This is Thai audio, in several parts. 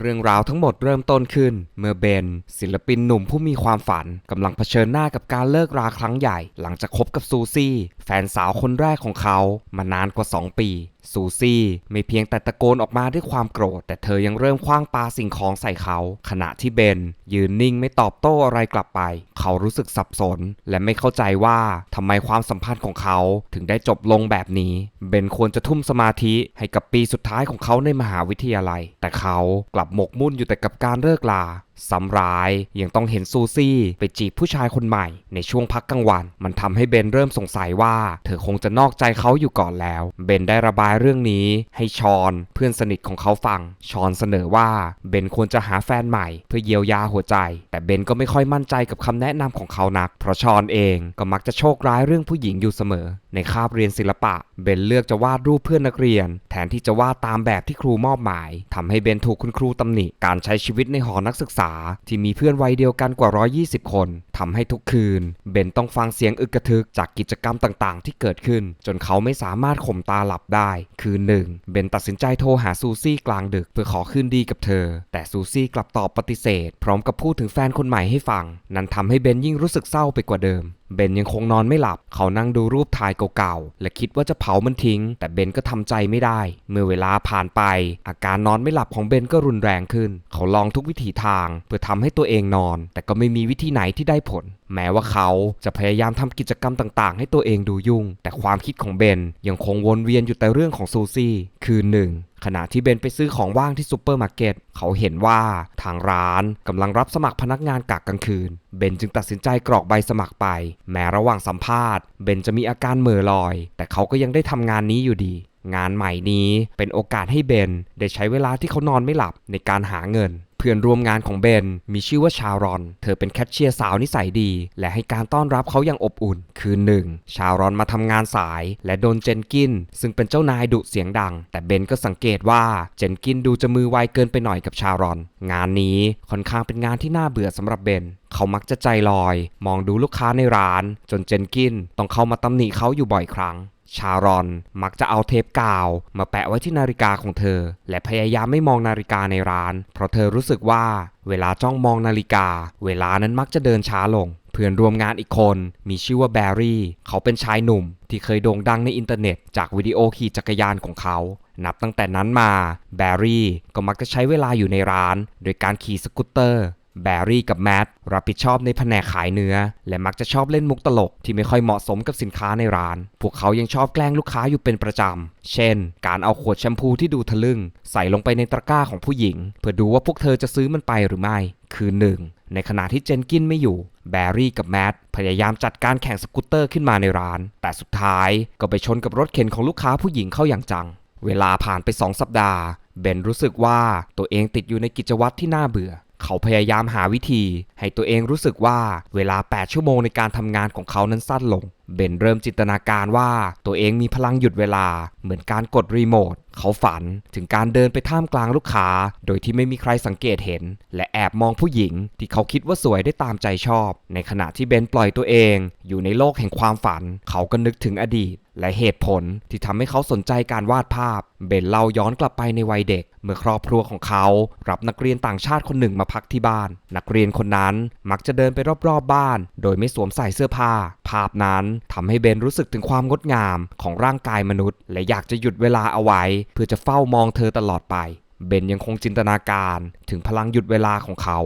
เรื่องราวทั้งหมดเริ่มต้นขึ้น เมื่อเบน ศิลปินหนุ่มผู้มีความฝันกำลังเผชิญหน้ากับการเลิกราครั้งใหญ่ หลังจากคบกับซูซี่ แฟนสาวคนแรกของเขามานานกว่า 2 ปี ซูซี่ไม่เพียงแต่ตะโกนออกมาด้วยความโกรธ แต่เธอยังเริ่มคว้างปาสิ่งของใส่เขา ขณะที่เบน ยืนนิ่งไม่ตอบโต้อะไรกลับไป เขารู้สึกสับสน และไม่เข้าใจว่าทำไมความสัมพันธ์ของเขาถึงได้จบลงแบบนี้ เบนควรจะทุ่มสมาธิให้กับปีสุดท้ายของเขาในมหาวิทยาลัย แต่เขากลับหมกมุ่นอยู่แต่กับการเลิกลา ซ้ำร้ายยังต้องเห็นซูซี่ไปจีบผู้ชายคนใหม่ในช่วงพักกลางวัน มันทำให้เบนเริ่มสงสัยว่า เธอคงจะนอกใจเขาอยู่ก่อนแล้ว เบนได้ระบายเรื่องนี้ ให้ชอนเพื่อนสนิทของเขาฟัง ชอนเสนอว่าเบนควรจะหาแฟนใหม่ เพื่อเยียวยาหัวใจ แต่เบนก็ไม่ค่อยมั่นใจกับคำแนะนำของเขานัก เพราะชอนเองก็มักจะโชคร้ายเรื่องผู้หญิงอยู่เสมอ ในคาบเรียนศิลปะ เบนเลือกจะวาดรูปเพื่อนนักเรียน แทนที่จะวาดตามแบบที่ครูมอบหมายทำให้เบนถูกคุณครูตำหนิ การใช้ชีวิตในหอนักศึกษา ที่มีเพื่อนวัยเดียวกันกว่า 120 คนทำให้ทุกคืน เบนต้องฟังเสียงอึกกระทึกจากกิจกรรมต่างๆ ที่เกิดขึ้น จนเขาไม่สามารถข่มตาหลับได้ คืนหนึ่ง เบนตัดสินใจโทรหาซูซี่กลางดึกเพื่อขอคืนดีกับเธอ แต่ซูซี่กลับตอบปฏิเสธ พร้อมกับพูดถึงแฟนคนใหม่ให้ฟัง นั่นทำให้เบนยิ่งรู้สึกเศร้าไปกว่าเดิม เบนยังคงนอนไม่หลับ เขานั่งดูรูปถ่ายเก่าๆ และคิดว่าจะเผามันทิ้ง แต่เบนก็ทำใจไม่ได้ เมื่อเวลาผ่านไป อาการนอนไม่หลับของเบนก็รุนแรงขึ้น เขาลองทุกวิถีทาง เพื่อทำให้ตัวเองนอน แต่ก็ไม่มีวิธีไหนที่ได้ผลแม้ว่าเขาจะพยายามทำกิจกรรมต่างๆ ให้ตัวเองดูยุ่ง แต่ความคิดของเบนยังคงวนเวียนอยู่แต่เรื่องของซูซี่ คือหนึ่งขณะที่เบนไปซื้อของว่างที่ซูเปอร์มาร์เก็ต เขาเห็นว่าทางร้านกำลังรับสมัครพนักงานกะกลางคืน เบนจึงตัดสินใจกรอกใบสมัครไป แม้ระหว่างสัมภาษณ์ เบนจะมีอาการเหม่อลอย แต่เขาก็ยังได้ทำงานนี้อยู่ดี งานใหม่นี้เป็นโอกาสให้เบนได้ใช้เวลาที่เขานอนไม่หลับในการหาเงิน เพื่อนร่วมงานของเบนมีชื่อว่าชารอน เธอเป็นแคชเชียร์สาวนิสัยดี และให้การต้อนรับเขาอย่างอบอุ่น คืนหนึ่ง ชารอนมาทำงานสาย และโดนเจนกิน ซึ่งเป็นเจ้านายดุเสียงดัง แต่เบนก็สังเกตว่าเจนกินดูจะมือไวเกินไปหน่อยกับชารอน งานนี้ค่อนข้างเป็นงานที่น่าเบื่อสำหรับเบนเขามักจะใจลอย มองดูลูกค้าในร้าน จนเจนกินต้องเข้ามาตำหนิเขาอยู่บ่อยครั้ง ชารอนมักจะเอาเทปกาว มาแปะไว้ที่นาฬิกาของเธอ และพยายามไม่มองนาฬิกาในร้าน เพราะเธอรู้สึกว่าเวลาจ้องมองนาฬิกา เวลานั้นมักจะเดินช้าลง เพื่อนร่วมงานอีกคน มีชื่อว่าแบร์รี่ เขาเป็นชายหนุ่ม ที่เคยโด่งดังในอินเทอร์เน็ต จากวิดีโอขี่จักรยานของเขา นับตั้งแต่นั้นมา แบร์รี่ก็มักจะใช้เวลาอยู่ในร้าน โดยการขี่สกูตเตอร์ แบร์รี่กับแมทรับผิดชอบในแผนกขายเนื้อ และมักจะชอบเล่นมุกตลกที่ไม่ค่อยเหมาะสมกับสินค้าในร้าน พวกเขายังชอบแกล้งลูกค้าอยู่เป็นประจำ เช่น การเอาขวดแชมพูที่ดูทะลึ่ง ใส่ลงไปในตะกร้าของผู้หญิง เพื่อดูว่าพวกเธอจะซื้อมันไปหรือไม่ คือหนึ่งในขณะที่เจนกินไม่อยู่ แบร์รี่กับแมทพยายามจัดการแข่งสกูตเตอร์ขึ้นมาในร้าน แต่สุดท้ายก็ไปชนกับรถเข็นของลูกค้าผู้หญิงเข้าอย่างจัง เวลาผ่านไปสองสัปดาห์ เบนรู้สึกว่าตัวเองติดอยู่ในกิจวัตรที่น่าเบื่อ เขาพยายามหาวิธี ให้ตัวเองรู้สึกว่าเวลา 8 ชั่วโมงในการทำงานของเขานั้นสั้นลง เบนเริ่มจินตนาการว่าตัวเองมีพลังหยุดเวลา เหมือนการกดรีโมท เขาฝันถึงการเดินไปท่ามกลางลูกค้า โดยที่ไม่มีใครสังเกตเห็น และแอบมองผู้หญิง ที่เขาคิดว่าสวยได้ตามใจชอบ ในขณะที่เบนปล่อยตัวเอง อยู่ในโลกแห่งความฝัน เขาก็นึกถึงอดีต และเหตุผลที่ทำให้เขาสนใจการวาดภาพ เบนเล่าย้อนกลับไปในวัยเด็ก เมื่อครอบครัวของเขา รับนักเรียนต่างชาติคนหนึ่งมาพักที่บ้าน นักเรียนคนนั้นมักจะเดินไปรอบๆบบ้าน โดยไม่สวมใส่เสื้อผ้า ภาพนั้นทำให้เบนรู้สึกถึงความงดงามของร่างกายมนุษย์ และอยากจะหยุดเวลาเอาไว้ เพื่อจะเฝ้ามองเธอตลอดไป เบนยังคงจินตนาการถึงพลังหยุดเวลาของเขา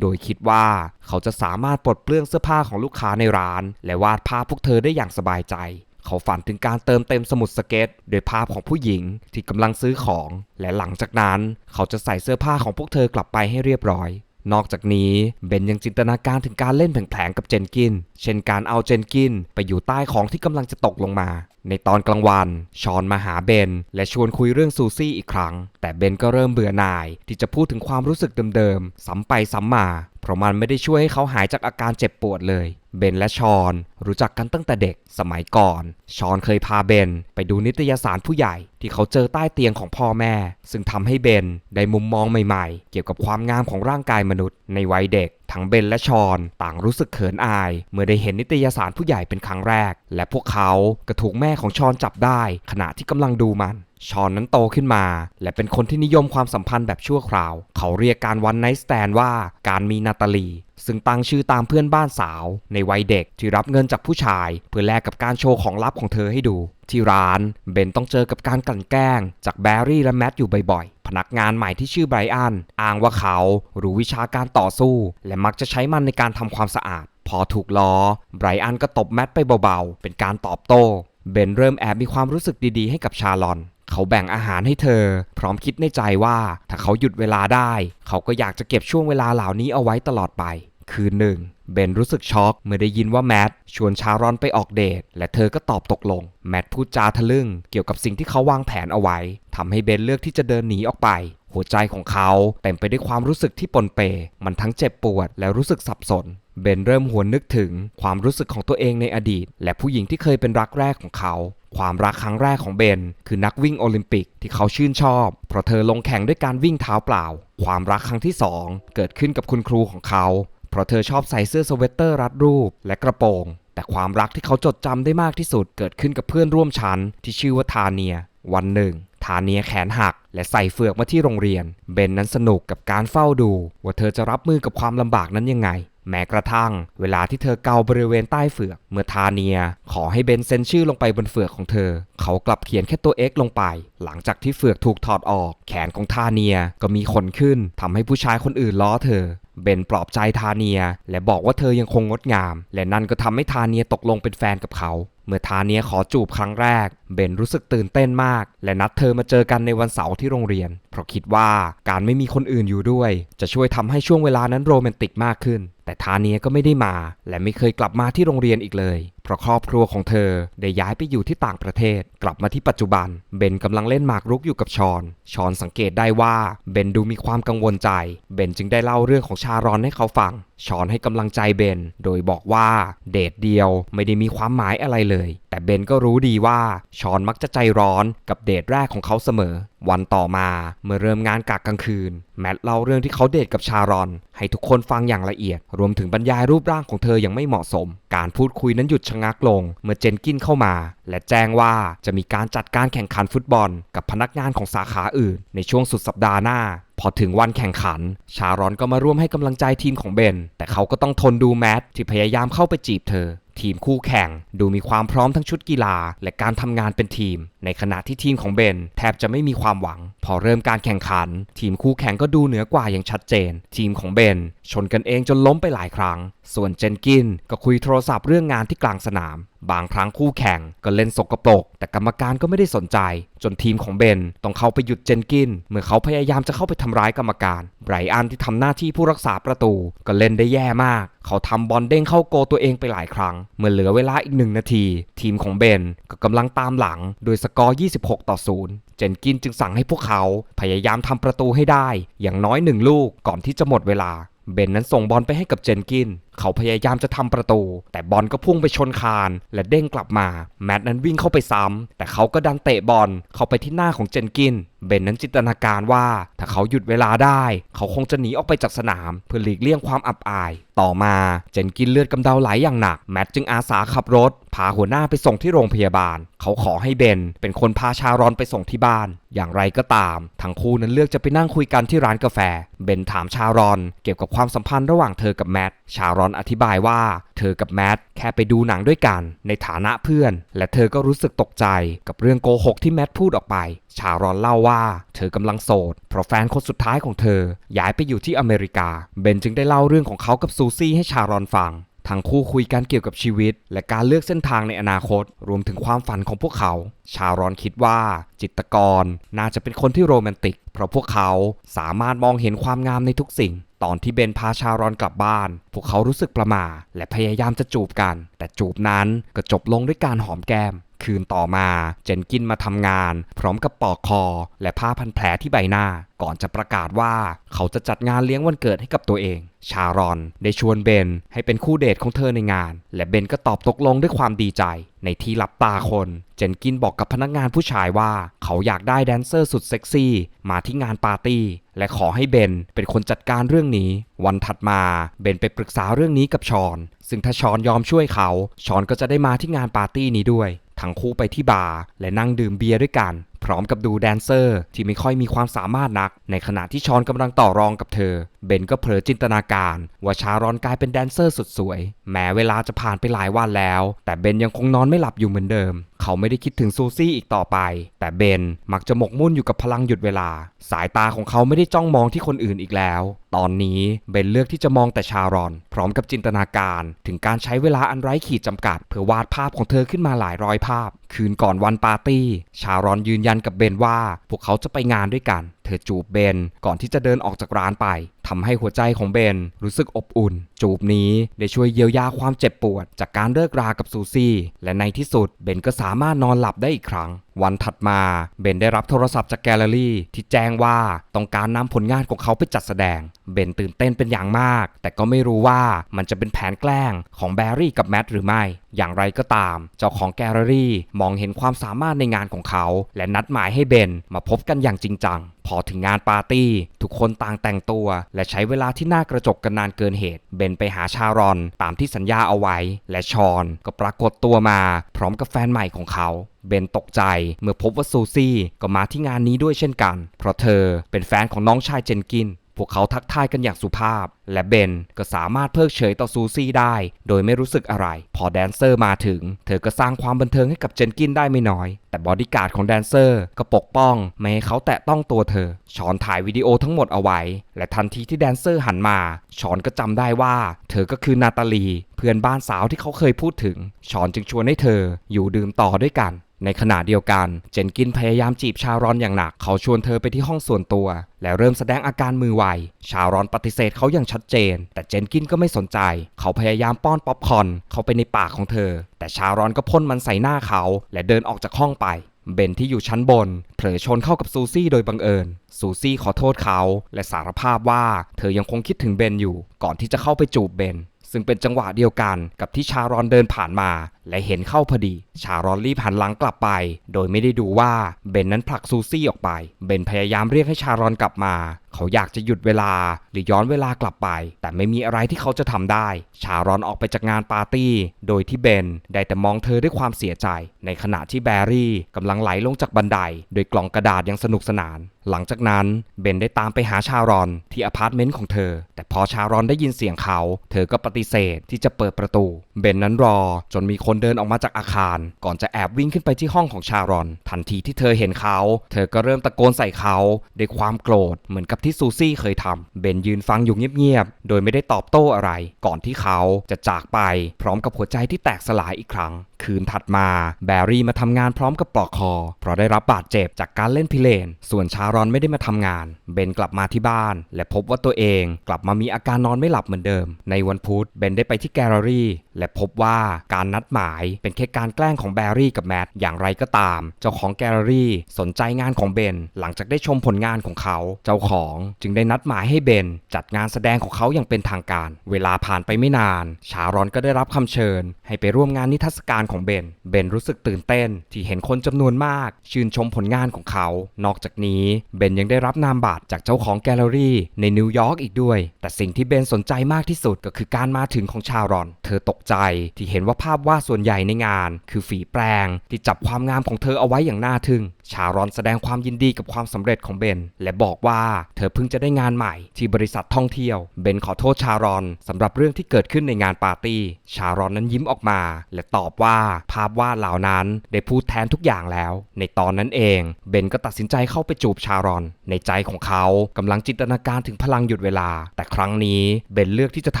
โดยคิดว่าเขาจะสามารถปลดเปลื้องเสื้อผ้าของลูกค้าในร้าน และวาดภาพพวกเธอได้อย่างสบายใจ เขาฝันถึงการเติมเต็มสมุดสเก็ตโดยภาพของผู้หญิงที่กำลังซื้อของ และหลังจากนั้น เขาจะใส่เสื้อผ้าของพวกเธอกลับไปให้เรียบร้อย นอกจากนี้เบนยังจินตนาการถึงการเล่นแผลงๆกับเจนกิน เช่นการเอาเจนกินไปอยู่ใต้ของที่กำลังจะตกลงมา ในตอนกลางวัน ชอนมาหาเบน และชวนคุยเรื่องซูซี่อีกครั้ง แต่เบนก็เริ่มเบื่อหน่ายที่จะพูดถึงความรู้สึกเดิมๆซ้ำไปซ้ำมา เพราะมันไม่ได้ช่วยให้เขาหายจากอาการเจ็บปวดเลย เบนและชอนรู้จักกันตั้งแต่เด็กสมัยก่อน ชอนเคยพาเบนไปดูนิตยสารผู้ใหญ่ที่เขาเจอใต้เตียงของพ่อแม่ ซึ่งทำให้เบนได้มุมมองใหม่ๆ เกี่ยวกับความงามของร่างกายมนุษย์ในวัยเด็ก ทั้งเบนและชอนต่างรู้สึกเขินอาย เมื่อได้เห็นนิตยสารผู้ใหญ่เป็นครั้งแรก และพวกเขาก็ถูกแม่ของชอนจับได้ ขณะที่กำลังดูมัน ชอนนั้นโตขึ้นมา และเป็นคนที่นิยมความสัมพันธ์แบบชั่วคราว เขาเรียกการวันไนท์สแตนว่าการมีนาตาลี ซึ่งตั้งชื่อตามเพื่อนบ้านสาว ในวัยเด็กที่รับเงินจากผู้ชาย เพื่อแลกกับการโชว์ของลับของเธอให้ดู ที่ร้านเบนต้องเจอกับการกลั่นแกล้ง จากแบร์รี่และแมทอยู่บ่อยๆ พนักงานใหม่ที่ชื่อไบรอันอ้างว่าเขารู้วิชาการต่อสู้ และมักจะใช้มันในการทำความสะอาด พอถูกล้อไบรอันก็ตบแมทไปเบาๆ เป็นการตอบโต้ เบนเริ่มแอบมีความรู้สึกดีๆให้กับชาลอนเขาแบ่งอาหารให้เธอ พร้อมคิดในใจว่าถ้าเขาหยุดเวลาได้ เขาก็อยากจะเก็บช่วงเวลาเหล่านี้เอาไว้ตลอดไป คืนหนึ่งเบนรู้สึกช็อกเมื่อได้ยินว่าแมทชวนชารอนไปออกเดท และเธอก็ตอบตกลง แมทพูดจาทะลึ่งเกี่ยวกับสิ่งที่เขาวางแผนเอาไว้ทำให้เบนเลือกที่จะเดินหนีออกไป หัวใจของเขาเต็มไปด้วยความรู้สึกที่ปนเป มันทั้งเจ็บปวดและรู้สึกสับสน เบนเริ่มหวนนึกถึงความรู้สึกของตัวเองในอดีต และผู้หญิงที่เคยเป็นรักแรกของเขาความรักครั้งแรกของเบน คือนักวิ่งโอลิมปิกที่เขาชื่นชอบ เพราะเธอลงแข่งด้วยการวิ่งเท้าเปล่า ความรักครั้งที่สองเกิดขึ้นกับคุณครูของเขา เพราะเธอชอบใส่เสื้อสเวตเตอร์รัดรูปและกระโปรง แต่ความรักที่เขาจดจำได้มากที่สุด เกิดขึ้นกับเพื่อนร่วมชั้นที่ชื่อว่าทาเนีย วันหนึ่งทาเนียแขนหักและใส่เฟือกมาที่โรงเรียน เบนนั้นสนุกกับการเฝ้าดู ว่าเธอจะรับมือกับความลำบากนั้นยังไง แม้กระทั่ง เวลาที่เธอเกาบริเวณใต้เฟือก เมื่อทาเนีย ขอให้เบนเซ็นชื่อลงไปบนเฟือกของเธอ เขากลับเขียนแค่ตัว X ลงไป หลังจากที่เฟือกถูกถอดออก แขนของทาเนียก็มีขนขึ้นทำให้ผู้ชายคนอื่นล้อเธอ เบนปลอบใจทาเนีย และบอกว่าเธอยังคงงดงาม และนั่นก็ทำให้ทาเนียตกลงเป็นแฟนกับเขา เมื่อทาเนียขอจูบครั้งแรก เบนรู้สึกตื่นเต้นมาก และนัดเธอมาเจอกันในวันเสาร์ที่โรงเรียน เพราะคิดว่าการไม่มีคนอื่นอยู่ด้วย จะช่วยทำให้ช่วงเวลานั้นโรแมนติกมากขึ้น แต่ทาเนียก็ไม่ได้มา และไม่เคยกลับมาที่โรงเรียนอีกเลย เพราะครอบครัวของเธอได้ย้ายไปอยู่ที่ต่างประเทศ กลับมาที่ปัจจุบัน เบนกำลังเล่นหมากรุกอยู่กับชอน ชอนสังเกตได้ว่าเบนดูมีความกังวลใจ เบนจึงได้เล่าเรื่องของชารอนให้เขาฟัง ชอนให้กำลังใจเบน โดยบอกว่าเดทเดียวไม่ได้มีความหมายอะไรเลย แต่เบนก็รู้ดีว่าชอนมักจะใจร้อนกับเดทแรกของเขาเสมอ วันต่อมาเมื่อเริ่มงานกะกลางคืน แมทเล่าเรื่องที่เขาเดทกับชารอน ให้ทุกคนฟังอย่างละเอียด รวมถึงบรรยายรูปร่างของเธออย่างไม่เหมาะสม การพูดคุยนั้นหยุดชะงักลง เมื่อเจนกินเข้ามา และแจ้งว่าจะมีการจัดการแข่งขันฟุตบอล กับพนักงานของสาขาอื่น ในช่วงสุดสัปดาห์หน้าพอถึงวันแข่งขัน ชารอนก็มาร่วมให้กำลังใจทีมของเบน แต่เขาก็ต้องทนดูแมทที่พยายามเข้าไปจีบเธอ ทีมคู่แข่ง ดูมีความพร้อมทั้งชุดกีฬา และการทำงานเป็นทีม ในขณะที่ทีมของเบน แทบจะไม่มีความหวัง พอเริ่มการแข่งขัน ทีมคู่แข่งก็ดูเหนือกว่าอย่างชัดเจน ทีมของเบน ชนกันเองจนล้มไปหลายครั้ง ส่วนเจนกินก็คุยโทรศัพท์เรื่องงานที่กลางสนามบางครั้งคู่แข่งก็เล่นสกปรก แต่กรรมการก็ไม่ได้สนใจ จนทีมของเบนต้องเข้าไปหยุดเจนกิน เมื่อเขาพยายามจะเข้าไปทำร้ายกรรมการไบรอันที่ทำหน้าที่ผู้รักษาประตู ก็เล่นได้แย่มาก เขาทำบอลเด้งเข้าโกตัวเองไปหลายครั้ง เมื่อเหลือเวลาอีกหนึ่งนาที ทีมของเบนก็กำลังตามหลัง โดยสกอร์ 26 ต่อ 0 เจนกินจึงสั่งให้พวกเขาพยายามทำประตูให้ได้ อย่างน้อยหนึ่งลูกก่อนที่จะหมดเวลา เบนนั้นส่งบอลไปให้กับเจนกิน เขาพยายามจะทำประตู แต่บอลก็พุ่งไปชนคานและเด้งกลับมา แมตต์นั้นวิ่งเข้าไปซ้ำแต่เขาก็ดันเตะบอลเข้าไปที่หน้าของเจนกิน เบนนั้นจินตนาการว่า ถ้าเขาหยุดเวลาได้ เขาคงจะหนีออกไปจากสนาม เพื่อหลีกเลี่ยงความอับอาย ต่อมาเจนกินเลือดกำเดาไหลอย่างหนัก แมตต์จึงอาสาขับรถ พาหัวหน้าไปส่งที่โรงพยาบาล เขาขอให้เบนเป็นคนพาชารอนไปส่งที่บ้าน อย่างไรก็ตาม ทั้งคู่นั้นเลือกจะไปนั่งคุยกันที่ร้านกาแฟ เบนถามชารอน เกี่ยวกับความสัมพันธ์ระหว่างเธอกับแมทชารอนอธิบายว่า เธอกับแมทแค่ไปดูหนังด้วยกันในฐานะเพื่อน และเธอก็รู้สึกตกใจกับเรื่องโกหกที่แมทพูดออกไป ชารอนเล่าว่า เธอกำลังโสด เพราะแฟนคนสุดท้ายของเธอ ย้ายไปอยู่ที่อเมริกา เบนจึงได้เล่าเรื่องของเขากับซูซี่ให้ชารอนฟังทั้งคู่คุยกันเกี่ยวกับชีวิต และการเลือกเส้นทางในอนาคต รวมถึงความฝันของพวกเขา ชารอนคิดว่า จิตกรน่าจะเป็นคนที่โรแมนติก เพราะพวกเขาสามารถมองเห็นความงามในทุกสิ่ง ตอนที่เบนพาชารอนกลับบ้าน พวกเขารู้สึกประหม่าและพยายามจะจูบกัน แต่จูบนั้นก็จบลงด้วยการหอมแก้ม คืนต่อมาเจนกินมาทำงาน พร้อมกับปอกคอ และผ้าพันแผลที่ใบหน้า ก่อนจะประกาศว่าเขาจะจัดงานเลี้ยงวันเกิดให้กับตัวเอง ชารอนได้ชวนเบนให้เป็นคู่เดทของเธอในงาน และเบนก็ตอบตกลงด้วยความดีใจ ในที่หลับตาคน เจนกินบอกกับพนักงานผู้ชายว่า เขาอยากได้แดนเซอร์สุดเซ็กซี่ มาที่งานปาร์ตี้ และขอให้เบนเป็นคนจัดการเรื่องนี้ วันถัดมาเบนไปปรึกษาเรื่องนี้กับชอน ซึ่งถ้าชอนยอมช่วยเขา ชอนก็จะได้มาที่งานปาร์ตี้นี้ด้วย ทั้งคู่ไปที่บาร์และนั่งดื่มเบียร์ด้วยกัน พร้อมกับดูแดนเซอร์ ที่ไม่ค่อยมีความสามารถนัก ในขณะที่ชอนกำลังต่อรองกับเธอ เบนก็เผลอจินตนาการ ว่าชารอนกลายเป็นแดนเซอร์สุดสวย แม้เวลาจะผ่านไปหลายวันแล้ว แต่เบนยังคงนอนไม่หลับอยู่เหมือนเดิมเขาไม่ได้คิดถึงซูซี่อีกต่อไป แต่เบนมักจะหมกมุ่นอยู่กับพลังหยุดเวลา สายตาของเขาไม่ได้จ้องมองที่คนอื่นอีกแล้ว ตอนนี้เบนเลือกที่จะมองแต่ชารอน พร้อมกับจินตนาการถึงการใช้เวลาอันไร้ขีดจำกัด เพื่อวาดภาพของเธอขึ้นมาหลายร้อยภาพ คืนก่อนวันปาร์ตี้ ชารอนยืนยันกับเบนว่า พวกเขาจะไปงานด้วยกัน เธอจูบเบนก่อนที่จะเดินออกจากร้านไป ทำให้หัวใจของเบนรู้สึกอบอุ่น จูบนี้ได้ช่วยเยียวยาความเจ็บปวด จากการเลิกรากับซูซี่ และในที่สุดเบนก็สามารถนอนหลับได้อีกครั้ง วันถัดมาเบนได้รับโทรศัพท์จากแกลเลอรี่ ที่แจ้งว่าต้องการนำผลงานของเขาไปจัดแสดง เบนตื่นเต้นเป็นอย่างมาก แต่ก็ไม่รู้ว่ามันจะเป็นแผนแกล้งของแบร์รี่กับแมทหรือไม่ อย่างไรก็ตาม เจ้าของแกลเลอรี่มองเห็นความสามารถในงานของเขา และนัดหมายให้เบนมาพบกันอย่างจริงจังพอถึงงานปาร์ตี้ ทุกคนต่างแต่งตัว และใช้เวลาที่น่ากระจกกันนานเกินเหตุ เบนไปหาชารอนตามที่สัญญาเอาไว้ และชอนก็ปรากฏตัวมา พร้อมกับแฟนใหม่ของเขา เบนตกใจเมื่อพบว่าซูซี่ก็มาที่งานนี้ด้วยเช่นกัน เพราะเธอเป็นแฟนของน้องชายเจนกิน พวกเขาทักทายกันอย่างสุภาพ และเบนก็สามารถเพิกเฉยต่อซูซี่ได้ โดยไม่รู้สึกอะไร พอแดนเซอร์มาถึง เธอก็สร้างความบันเทิงให้กับเจนกินได้ไม่น้อย แต่บอดี้การ์ดของแดนเซอร์ก็ปกป้อง ไม่ให้เขาแตะต้องตัวเธอ ชอนถ่ายวิดีโอทั้งหมดเอาไว้ และทันทีที่แดนเซอร์หันมา ชอนก็จำได้ว่า เธอก็คือนาตาลี เพื่อนบ้านสาวที่เขาเคยพูดถึง ชอนจึงชวนให้เธออยู่ดื่มต่อด้วยกัน ในขณะเดียวกัน เจนกินพยายามจีบชารอนอย่างหนัก เขาชวนเธอไปที่ห้องส่วนตัว และเริ่มแสดงอาการมือไว ชารอนปฏิเสธเขาอย่างชัดเจน แต่เจนกินก็ไม่สนใจ เขาพยายามป้อนป๊อปคอนเข้าไปในปากของเธอ แต่ชารอนก็พ่นมันใส่หน้าเขา และเดินออกจากห้องไปเบนที่อยู่ชั้นบน เผลอชนเข้ากับซูซี่โดยบังเอิญ ซูซี่ขอโทษเขา และสารภาพว่าเธอยังคงคิดถึงเบนอยู่ ก่อนที่จะเข้าไปจูบเบน ซึ่งเป็นจังหวะเดียวกันกับที่ชารอนเดินผ่านมา และเห็นเข้าพอดี ชารอนรีบหันหลังกลับไป โดยไม่ได้ดูว่าเบนนั้นผลักซูซี่ออกไป เบนพยายามเรียกให้ชารอนกลับมา เขาอยากจะหยุดเวลาหรือย้อนเวลากลับไป แต่ไม่มีอะไรที่เขาจะทำได้ ชารอนออกไปจากงานปาร์ตี้ โดยที่เบนได้แต่มองเธอด้วยความเสียใจ ในขณะที่แบรี่กำลังไหลลงจากบันได โดยกล่องกระดาษย่างสนุกสนาน หลังจากนั้นเบนได้ตามไปหาชารอนที่อพาร์ตเมนต์ของเธอ แต่ อชารอนได้ยินเสียงเขา เธอก็ปฏิเสธที่จะเปิดประตู เบนนั้นรอจนมีคนเดินออกมาจากอาคาร ก่อนจะแอบวิ่งขึ้นไปที่ห้องของชารอน ทันทีที่เธอเห็นเขา เธอก็เริ่มตะโกนใส่เขาด้วยความโกรธเหมือนกับที่ซูซี่เคยทำเบนยืนฟังอยู่เงียบๆโดยไม่ได้ตอบโต้อะไร ก่อนที่เขาจะจากไป พร้อมกับหัวใจที่แตกสลายอีกครั้งคืนถัดมา แบร์รี่มาทำงานพร้อมกับปลอกคอ เพราะได้รับบาดเจ็บจากการเล่นพิเรนส่วนชารอนไม่ได้มาทำงาน เบนกลับมาที่บ้าน และพบว่าตัวเองกลับมามีอาการนอนไม่หลับเหมือนเดิม ในวันพุธเบนได้ไปที่แกลเลอรี่ และพบว่าการนัดหมายเป็นแค่การแกล้งของแบรี่กับแมทอย่างไรก็ตาม เจ้าของแกลเลอรี่สนใจงานของเบน หลังจากได้ชมผลงานของเขา เจ้าของจึงได้นัดหมายให้เบน จัดงานแสดงของเขาอย่างเป็นทางการ เวลาผ่านไปไม่นาน ชารอนก็ได้รับคำเชิญ ให้ไปร่วมงานนิทรรศการของเบน เบนรู้สึกตื่นเต้นที่เห็นคนจำนวนมาก ชื่นชมผลงานของเขา นอกจากนี้เบนยังได้รับนามบัตรจากเจ้าของแกลเลอรี่ในนิวยอร์กอีกด้วย แต่สิ่งที่เบนสนใจมากที่สุดก็คือการมาถึงของชารอน เธอตกใจที่เห็นว่าภาพวาดส่วนใหญ่ในงาน คือฝีแปรงที่จับความงามของเธอเอาไว้อย่างน่าทึ่ง ชารอนแสดงความยินดีกับความสำเร็จของเบน และบอกว่าเธอเพิ่งจะได้งานใหม่ที่บริษัทท่องเที่ยว เบนขอโทษชารอนสำหรับเรื่องที่เกิดขึ้นในงานปาร์ตี้ ชารอนนั้นยิ้มออกมา และตอบว่าภาพวาดเหล่านั้นได้พูดแทนทุกอย่างแล้ว ในตอนนั้นเอง เบนก็ตัดสินใจเข้าไปจูบชารอน ในใจของเขากำลังจินตนาการถึงพลังหยุดเวลา แต่ครั้งนี้เบนเลือกที่จะท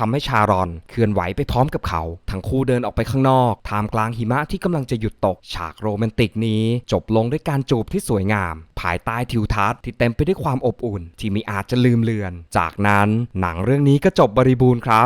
ำให้ชารอนเคลื่อนไหวไปพร้อมกับเขา ทั้งคู่เดินออกไปข้างนอกท่ามกลางหิมะที่กำลังจะหยุดตกฉากโรแมนติกนี้ จบลงด้วยการจจูบที่สวยงาม ภายใต้ทิวทัศน์ที่เต็มไปด้วยความอบอุ่น ที่ไมีอาจจะลืมเลือน จากนั้นหนังเรื่องนี้ก็จบบริบูรณ์ครับ